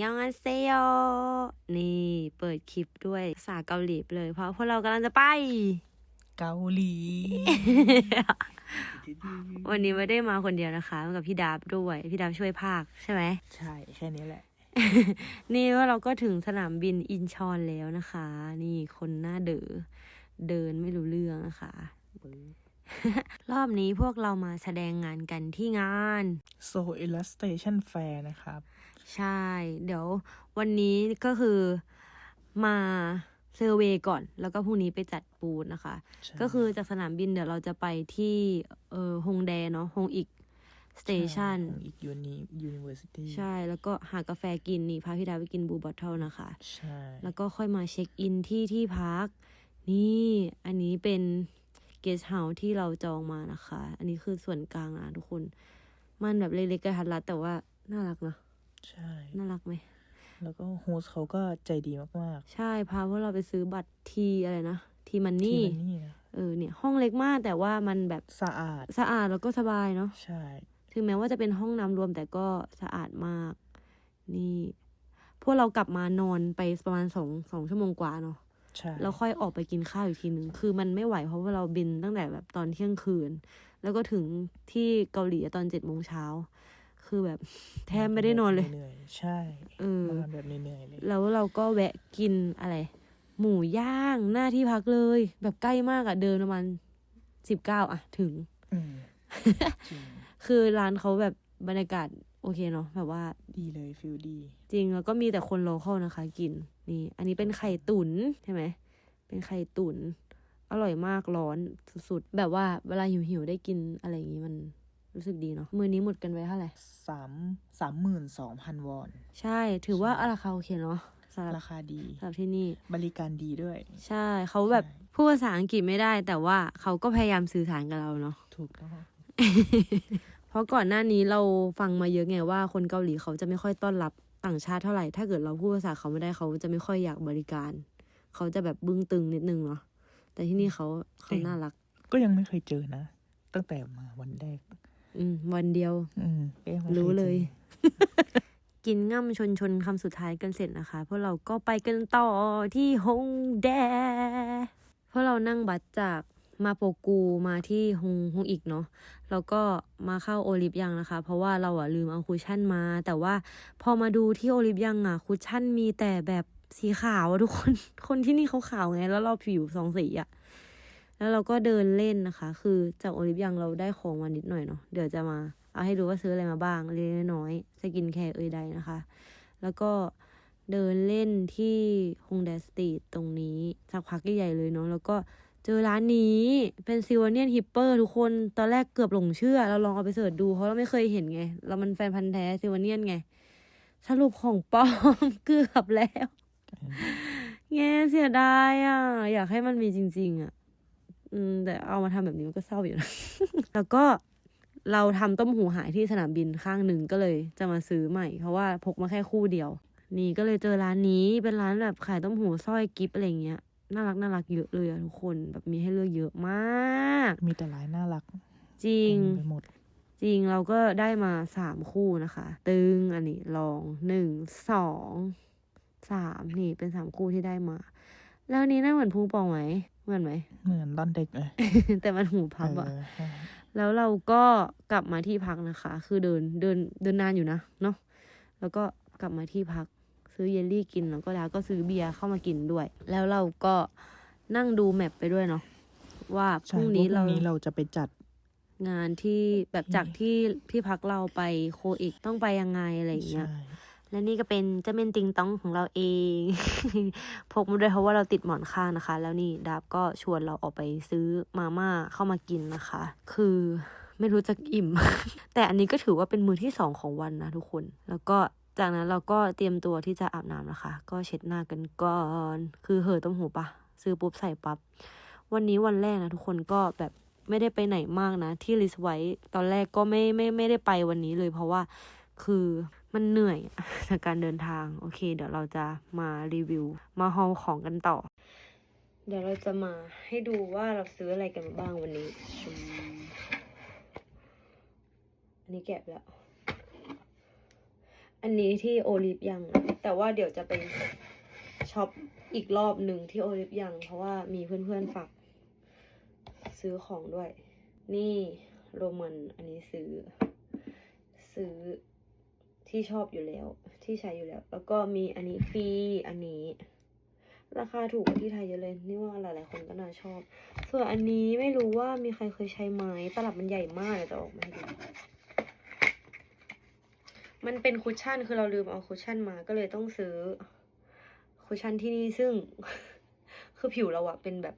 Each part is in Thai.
ยองอันเซโยนี่เปิดคลิปด้วยภาษาเกาหลีเลย เพราะพวกเรากำลังจะไป เกาหลี วันนี้ไม่ได้มาคนเดียวนะคะมากับพี่ดาบด้วย พี่ดาบช่วยภาคใช่ไหม ใช่ แค่นี้แหละ นี่ว่าเราก็ถึงสนามบินอินชอนแล้วนะคะ นี่คนหน้าเดอ๋อเดินไม่รู้เรื่องนะคะ รอบนี้พวกเรามาแสดงงานกันที่งานโซ Illustration Fair นะครับ ใช่ เดี๋ยววันนี้ก็คือมาเซอร์เวย์ก่อน แล้วก็พรุ่งนี้ไปจัดปูนนะคะใช่ก็คือจากสนามบินเดี๋ยวเราจะไปที่เออฮงแดเนาะฮงอีกสเตชันของอีกยูนิยูนิเวอร์ซิตี้ใช่ แล้วก็หากาแฟกินนี่พาพี่ดาไปกินบูบอทเทิลนะคะ ใช่ แล้วก็ค่อยมาเช็คอินที่ที่พัก นี่ อันนี้เป็น เกสต์เฮาส์ที่เราจองมานะคะ อันนี้คือส่วนกลางนะทุกคน มันแบบเล็กๆกระทัดรัดแต่ว่าน่ารักเนาะใช่ น่ารักไหม แล้วก็โฮสเขาก็ใจดีมากใช่พาพวกเราไปซื้อบัตรทีอะไรนะ ทีมันๆที่นี่มันนี่นะเออเนี่ย ห้องเล็กมากแต่ว่ามันแบบสะอาด สะอาดแล้วก็สบายเนาะ ใช่ ถึงแม้ว่าจะเป็นห้องน้ำรวมแต่ก็สะอาดมาก นี่ พวกเรากลับมานอนไปประมาณสองสองชั่วโมงกว่าเนาะใช่ แล้วค่อยออกไปกินข้าวอีกทีหนึ่งคือมันไม่ไหวเพราะว่าเราบินตั้งแต่แบบตอนเที่ยงคืน แล้วก็ถึงที่เกาหลีตอนเจ็ดโมงเช้า คือแบบแทบไม่ได้นอนเลยเหนื่อยๆใช่เออมาแบบเหนื่อยๆเลยแล้วเราก็แวะกินอะไร หมูย่างหน้าที่พักเลย แบบใกล้มากอะเดินประมาณสิบเก้าอะถึงอืมจริงคือร้านเขาแบบบรรยากาศ โอเคเนาะแบบว่าดีเลยฟิลดี จริงแล้วก็มีแต่คนโลคอลนะคะ กินนี่ อันนี้เป็นไข่ตุนใช่ไหมเป็นไข่ตุนอร่อยมากร้อนสุดๆ แบบว่าเวลาหิวๆได้กินอะไรอย่างงี้มันรู้สึกดีเนาะมือนี้หมดกันไว้เท่าไหร่สามสามหมื่นสองพันวอน ใช่ถือว่าราคาโอเคเนาะสำหรับราคาดีสำหรับที่นี่บริการดีด้วย ใช่เขาแบบพูดภาษาอังกฤษไม่ได้ แต่ว่าเขาก็พยายามสื่อสารกับเราเนาะถูกต้อง เพราะก่อนหน้านี้เราฟังมาเยอะไงว่าคนเกาหลีเขาจะไม่ค่อยต้อนรับต่างชาติเท่าไหร่ ถ้าเกิดเราพูดภาษาเขาไม่ได้เขาจะไม่ค่อยอยากบริการ เขาจะแบบบึ้งตึงนิดนึงเนาะ แต่ที่นี่เขาเขาน่ารัก ก็ยังไม่เคยเจอนะ ตั้งแต่มาวันแรก อืม วันเดียว อืมก็ยังไม่ครู้เลยจอกินง่ำชนชนคำสุดท้ายกันเสร็จนะคะ พวกเราก็ไปกันต่อที่ฮงแดพวกเรานั่งบัสจาก มาโปกูมาที่ฮงฮงอีกเนาะแล้วก็มาเข้าโอลิฟยังนะคะ เพราะว่าเราอะลืมเอาคุชชั่นมา แต่ว่าพอมาดูที่โอลิฟยังอะคุชชั่นมีแต่แบบสีขาวอะทุกคน คนที่นี่เขาขาวไง แล้วเราผิวสองสีอะแล้วเราก็เดินเล่นนะคะ คือจากโอลิฟยังเราได้ของมานิดหน่อยเนาะเดี๋ยวจะมาเอาให้ดูว่าซื้ออะไรมาบ้างเล็กน้อยสกินแคร์เอ่ยใดนะคะ แล้วก็เดินเล่นที่ฮงแดสตีตรงนี้สักพักใหญ่เลยเนาะแล้วก็ เจอร้านนี้เป็นซิวเนียนฮิปเปอร์ทุกคนตอนแรกเกือบหลงเชื่อ เราลองเอาไปเสิร์ชดูเพราะเราไม่เคยเห็นไง เรามันแฟนพันธ์แท้ซิวเนียนไง สรุปของปลอม เกือบแล้วแง่เสียดายอะ อยากให้มันมีจริง ๆ อะ อืม แต่เอามาทำแบบนี้มันก็เศร้าอยู่นะ แล้วก็เราทำต้มหูหายที่สนามบินข้างหนึ่งก็เลยจะมาซื้อใหม่ เพราะว่าพกมาแค่คู่เดียว นี่ก็เลยเจอร้านนี้เป็นร้านแบบขายต้มหูสร้อยกิฟอะไรเงี้ย น่ารักน่ารักเยอะเลยอะทุกคนแบบมีให้เลือกเยอะมาก มีแต่ร้ายน่ารักจริงเต็มไปหมด จริงเราก็ได้มาสามคู่นะคะ ตึงอันนี้ลองหนึ่งสองสามนี่เป็นสามคู่ที่ได้มา แล้วอันนี้น่าเหมือนพุงปองไหมเหมือนไหม เหมือนตอนเด็กเลยแต่มันหูพับอะ เออใช่แล้วเราก็กลับมาที่พักนะคะ คือเดินเดินเดินนานอยู่นะเนาะ แล้วก็กลับมาที่พัก ซื้อเยลลี่กินแล้วก็แล้วก็ซื้อเบียร์เข้ามากินด้วย แล้วเราก็นั่งดูแมปไปด้วยเนาะว่าพใช่รุ่งนี้พเรารุ่งนี้เราจะไปจัดงานที่แบบจากที่ที่พักเราไปโคอีกต้องไปยังไงอะไรอย่างเงี้ยใช่และนี่ก็เป็นเจ้าเมนติงต้องของเราเองพกมาด้วยเพราะว่าเราติดหมอนข้างนะคะ แล้วนี่ดับก็ชวนเราออกไปซื้อมาม่าเข้ามากินนะคะ คือไม่รู้จะอิ่ม แต่อันนี้ก็ถือว่าเป็นมือที่สองของวันนะทุกคน แล้วก็ จากนั้นเราก็เตรียมตัวที่จะอาบน้ำนะคะ ก็เช็ดหน้ากันก่อน คือเหอต้มหูปะซื้อปุ๊บใส่ปับ๊บวันนี้วันแรกนะทุกคนก็แบบไม่ได้ไปไหนมากนะ ที่ลิสไว้ตอนแรกก็ไม่ไม่ไม่ได้ไปวันนี้เลย เพราะว่าคือมันเหนื่อยจากการเดินทาง โอเค เดี๋ยวเราจะมารีวิว มาฮอลของกันต่อ เดี๋ยวเราจะมาให้ดูว่าเราซื้ออะไรกันบ้างวันนี้อันนี้แกะแล้ว อันนี้ที่โอลิฟยังนะแต่ว่าเดี๋ยวจะไปช็อปอีกรอบหนึ่งที่โอลิฟยังเพราะว่ามีเพื่อนๆฝากซื้อของด้วย นี่โรมันอันนี้ซื้อ ซื้อที่ชอบอยู่แล้ว ที่ใช้อยู่แล้ว แล้วก็มีอันนี้ฟรีอันนี้ ราคาถูกกว่าที่ไทยเยอะเลยนี่ว่าหลายๆคนก็น่าชอบ ส่วนอันนี้ไม่รู้ว่ามีใครเคยใช้ไหมตลับมันใหญ่มากเดี๋ยวจะออกมาให้ดู มันเป็นคุชชั่นคือเราลืมเอาคุชชั่นมาก็เลยต้องซื้อคุชชั่นที่นี่ซึ่ง คือผิวเราอะเป็นแบบ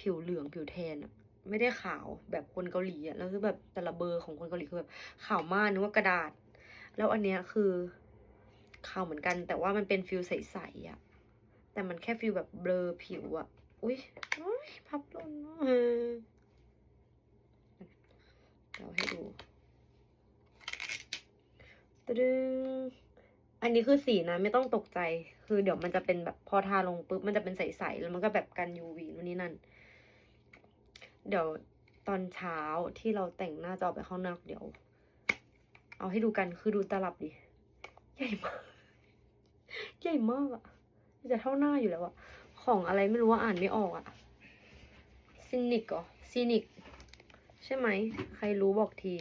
ผิวเหลืองผิวแทนอะไม่ได้ขาวแบบคนเกาหลีอะแล้วคือแบบแต่ละเบอร์ของคนเกาหลีคือแบบขาวมากนึกว่ากระดาษ แล้วอันเนี้ยคือขาวเหมือนกัน แต่ว่ามันเป็นฟิลใสๆอะแต่มันแค่ฟิลแบบเบลอผิวอะอุ้ยอุ๊ยพับลงเนเออเดี๋ยวให้ดู ตะดึงอันนี้คือสีนะ ไม่ต้องตกใจ คือเดี๋ยวมันจะเป็นแบบพอทาลงปุ๊บมันจะเป็นใสๆแล้วมันก็แบบกัน UV นู่นนี่นั่น เดี๋ยวตอนเช้าที่เราแต่งหน้าจะออกไปข้างนอกเดี๋ยว เอาให้ดูกันคือดูตลับดิใหญ่มาก ใหญ่มากอะจะเท่าหน้าอยู่แล้วอะของอะไรไม่รู้ว่าอ่านไม่ออกอะซินิกเหรอซินิก ใช่ไหม ใครรู้บอกที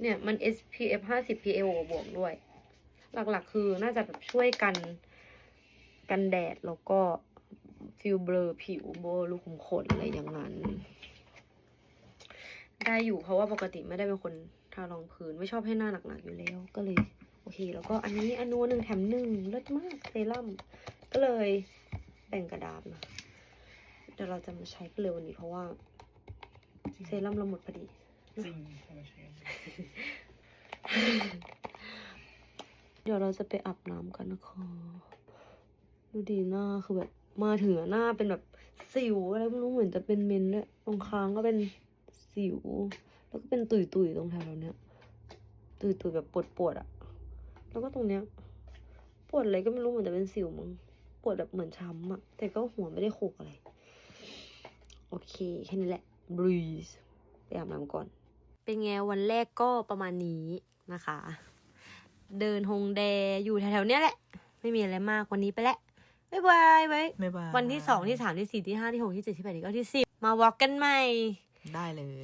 เนี่ยมัน SPF 50 PAO บวกด้วย หลักๆ คือน่าจะแบบช่วยกันกันแดดแล้วก็ฟิลเบลอผิวโบลูขุมขนอะไรอย่างนั้น ได้อยู่เพราะว่าปกติไม่ได้เป็นคนทารองพื้นไม่ชอบให้หน้าหนักๆอยู่แล้วก็เลยโอเค แล้วก็อันนี้อันนูหนึ่งแถมหนึ่งเลิศมากเซรั่มก็เลยแบ่งกระดาษมาเดี๋ยวเราจะมาใช้กันเลยวันนี้เพราะว่าเซรั่มเราหมดพอดี จริงธรรมชาติเดี๋ยวเราจะไปอาบน้ำกันนะคะดูดีหน้าคือแบบมาถึงหน้าเป็นแบบสิวอะไรไม่รู้เหมือนจะเป็นเมนด้วยตรงค้างก็เป็นสิว แล้วก็เป็นตุยตุยตรงแถวเนี้ยตุยตุยแบบปวดปวดอะแล้วก็ตรงเนี้ย ปวดอะไรก็ไม่รู้เหมือนจะเป็นสิวมั้งปวดแบบเหมือนช้ำอะแต่ก็หัวไม่ได้โขกอะไร โอเค แค่นี้แหละ breeze ไปอาบน้ำก่อน เป็นไงวันแรกก็ประมาณนี้นะคะ เดินฮงแดอยู่แถวๆเนี้ยแหละ ไม่มีอะไรมากวันนี้ไปแล้วบ๊ายบายไว้ไม่บายวันที่สองที่สามที่สี่ที่ห้าที่หกที่เจ็ดที่แปดที่เก้าที่สิบมาวอล์กกันใหม่ ได้เลย